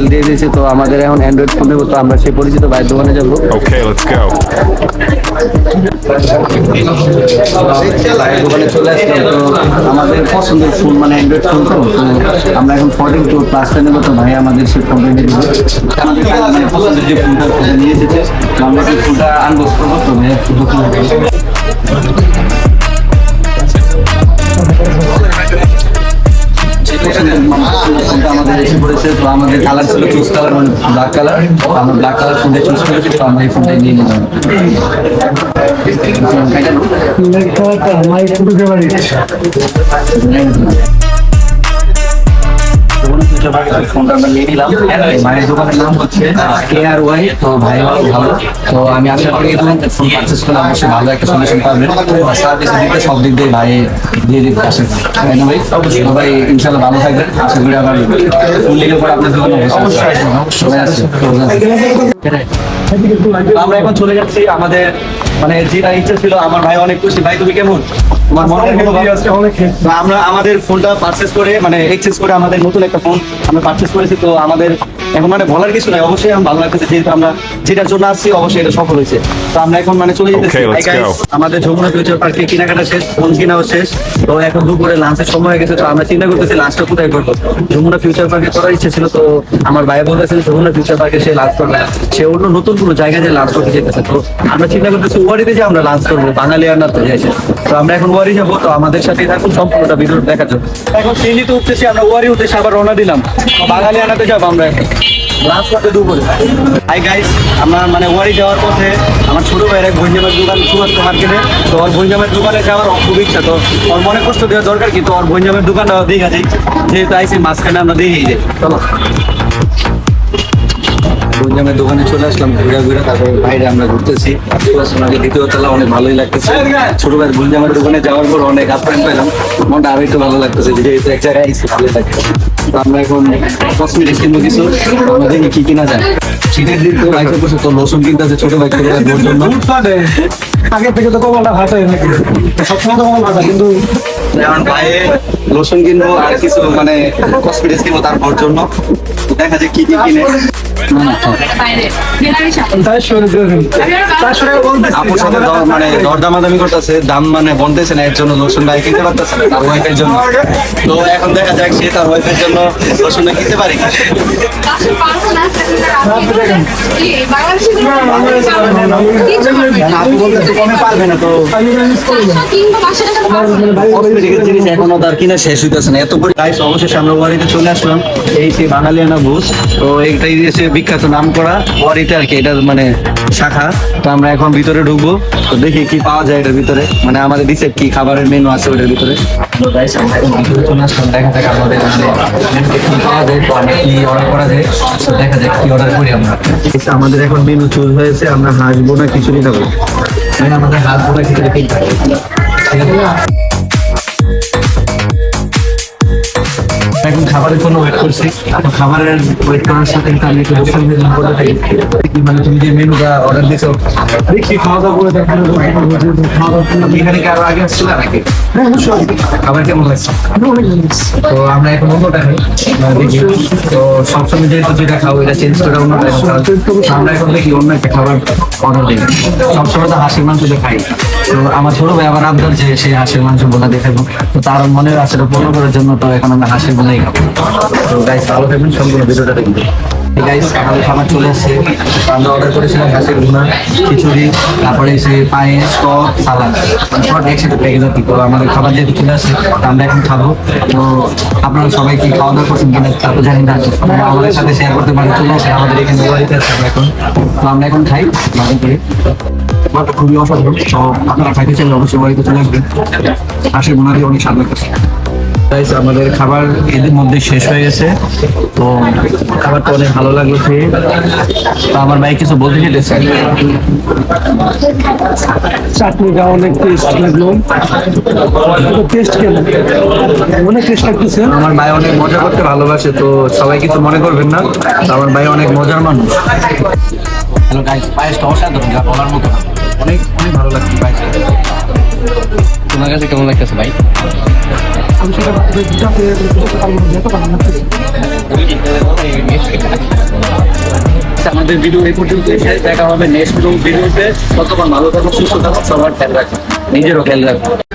Sell দিয়ে দিয়েছে তো আমাদের এখন অ্যান্ড্রয়েড ফোন নেব তো আমরা সেই পরিচিত ভাইয়ের দোকানে যাব। দোকানে চলে আসলাম তো আমাদের পছন্দের ফোন মানে অ্যান্ড্রয়েড ফোন তো আমরা এখন ফোরটিন টু প্লাসটা নেব তো ভাই আমাদের সেই ফোনটা নিয়ে দেবো আমাদের আমাদের পছন্দের যে ফোনটা ফোনটা নিয়ে এসেছে তো আমরা সেই ফোনটা আনবক্স করব তো ভাইয়া আমাদের এসে পড়েছে তো আমাদের কালার ছিল চুজ কালার মানে ব্ল্যাক কালার আমরা ব্ল্যাক কালার ফোনটা চুজ করেছি তো আমরা এই ফোনটাই নিয়ে নিলাম। আমার ফেভারিট ফোনটা আমরা নিয়ে নিলাম। মায়ের দোকানের নাম হচ্ছে কে আর ওয়াই তো ভাই অনেক ভালো। তো আমি আশা করি ফোন পারচেস করলে অবশ্যই ভালো একটা সলিউশন পাবেন। সার্ভিস দিতে সব দিক দিয়ে ভাই দিয়ে দিতে আসেন। ভাই? সবাই ইনশাল্লাহ ভালো থাকবেন। আশা করি আবার ফোন নিলে পরে আপনার দোকানে অবশ্যই আমরা এখন চলে যাচ্ছি আমাদের মানে যেটা ইচ্ছা ছিল আমার ভাই অনেক খুশি। ভাই তুমি কেমন? তোমার আমরা আমাদের ফোনটা পারচেস করে মানে এক্সচেঞ্জ করে আমাদের নতুন একটা ফোন আমরা পারচেস করেছি তো আমাদের এখন মানে বলার কিছু নাই। অবশ্যই আমার ভালো লাগতেছে যেহেতু আমরা যেটার জন্য আসছি অবশ্যই এটা সফল হয়েছে। তো আমরা এখন মানে চলে যেতেছি। Okay, let's go. আমাদের যমুনা ফিউচার পার্কে কেনাকাটা শেষ ফোন কেনাও শেষ। তো এখন দুপুরে লাঞ্চের সময় হয়ে গেছে তো আমরা চিন্তা করতেছি লাঞ্চটা কোথায় করব? যমুনা ফিউচার পার্কে করার ইচ্ছে ছিল তো আমার ভাই বলতেছে যমুনা ফিউচার পার্কে সে লাঞ্চ করবে। না। সে অন্য নতুন কোনো জায়গায় যে লাঞ্চ করতে যেতেছে। তো আমরা চিন্তা করতেছি ওয়ারিতে যে আমরা লাঞ্চ করব বাঙালি আর না তো যাইছে। তো আমরা এখন ওয়ারি যাব তো আমাদের সাথে থাকুন সম্পূর্ণটা ভিডিও দেখার জন্য। এখন সিঁড়িতে উঠতেছি আমরা ওয়ারি উঠতেছি আবার রওনা দিলাম। বাঙালি আনাতে যাব আমরা এখন। দুপুরে হাই গাইস আমার মানে ওয়ারি যাওয়ার পথে আমার ছোট ভাইয়ের এক বইজামের দোকান সুভাষ মার্কেটে তো ওর বইজামের দোকানে যাওয়ার খুব ইচ্ছা, তো ওর মনে কষ্ট দেওয়া দরকার কিন্তু ওর বইজামের দোকানটা দেখা যায় যেহেতু আইসি মাঝখানে আমরা দেখেই যাই। চলো। বইজামের দোকানে চলে আসলাম ঘুরে ঘুরে তারপরে বাইরে আমরা ঘুরতেছি। সুভাষ দ্বিতীয় তলা অনেক ভালোই লাগতেছে। ছোট ভাইয়ের বইজামের দোকানে যাওয়ার পর অনেক আপ্যায়ন পেলাম মনটা আরও একটু ভালো লাগতেছে যেহেতু এক জায়গায় আইসি ভালো লাগে তো আমরা এখন কসমেটিক্স কিনবো কিছু। দেখি কি কিনা যায়। শীতের দিন তো বাইকে বসে তো লোশন কিনতে আছে ছোট বাইক ছোট ভাই জন্য। আগে থেকে তো কমলটা ভাত হয় নাকি সবসময় তো কমল ভাতা কিন্তু লোশন কিনবো আর কিছু মানে কসমেটিক্স কিনবো তার বোর জন্য। দেখা যায় কি কি কিনে। আপুর সাথে মানে দরদামাদামি করতেছে দাম মানে বলতেছে না এর জন্য লোশন ভাই কিনতে পারতেছে না তার ওয়াইফের জন্য। তো এখন দেখা যাক সে তার ওয়াইফের জন্য লোশনটা কিনতে পারে কি। বলতেছে কমে পারবে না তো। কসমেটিকের জিনিস এখনও তার কিনা শেষ হইতেছে না। এত করে গাইস অবশেষে আমরা ওয়ারিতে চলে আসলাম। এই সেই বাঙালিয়ানা বুস তো এইটাই এসে বিখ্যাত নাম করা ওয়ারিতে আর কি এটা মানে শাখা। তো আমরা এখন ভিতরে ঢুকবো। তো দেখি কি পাওয়া যায় এটার ভিতরে। মানে আমাদের দিছে কি খাবারের মেনু আছে ওটার ভিতরে। আমাদের মানে পাওয়া যায় অর্ডার করা যায়। তো আমাদের এখন মেনু চুজ হয়েছে। আমরা হাসবো না খিচুড়ি খাব। আমাদের হাসবো না খিচুড়ি ঠিক আছে? খাবারের জন্য ওয়েট করছি। খাবারের ওয়েট করার সাথে কিন্তু আমি একটু করে থাকি মানে তুমি যে মেনুটা অর্ডার দিছো দেখি খাওয়া দাওয়া করে দেখেন খাওয়া দাওয়া তুমি এখানে কি আরও আগে আসছিলে নাকি? হ্যাঁ অবশ্যই খাবার কেমন লাগছে? তো আমরা এখন অন্যটা খাই। দেখি তো সবসময় যেহেতু যেটা খাব এটা চেঞ্জ করে অন্যটা আমরা এখন দেখি অন্য একটা খাবার অর্ডার দিই। সবসময় তো হাঁসের মাংস খাই। তো আমার ছোট ভাই আবার আবদার যে সে হাঁসের মাংস বোনা দেখাবো তো তার মনের আশাটা পূর্ণ করার জন্য তো এখন আমরা হাঁসের বোনাই খাব। তো গাইস ভালো থাকবেন, সম্পূর্ণ ভিডিওটা দেখবেন। খাবার চলে আমরা অর্ডার করেছিলাম খিচুড়ি, তারপরে এসে পায়েস মানে তো আমাদের খাবার যেহেতু আমরা এখন খাব। তো জানি না। শেয়ার করতে চলে আমাদের এখানে আছে এখন। তো আমরা এখন খাই খাবারটা খুবই অসাধারণ। তো আপনারা খাইতে চাইলে অবশ্যই বাড়িতে চলে আসবেন। বোনা দিয়ে অনেক স্বাদ লাগতেছে। আমাদের খাবার এদের মধ্যে শেষ হয়ে গেছে। তো খাবারটা অনেক ভালো লাগল খেয়ে। তো আমার ভাই কিছু বলতে চাইতেছে। চাটনিটা অনেক টেস্ট লাগল। টেস্ট কেন অনেক টেস্ট লাগতেছে। আমার ভাই অনেক মজা করতে ভালোবাসে তো সবাই কিছু মনে করবেন না। তো আমার ভাই অনেক মজার মানুষ। হ্যালো গাইস পায়েসটা অসাধারণ যা বলার মতো না। অনেক অনেক ভালো লাগছে পায়েস তোমার কাছে কেমন লাগতেছে ভাই? আমি সেটা পারব ভালো লাগতেছে আমাদের ভিডিও এই পর্যন্ত দেখা হবে নেক্সট ভিডিওতে ততক্ষণ ভালো থাকুন সুস্থ থাকুন সবার খেয়াল রাখুন নিজেরও খেয়াল রাখুন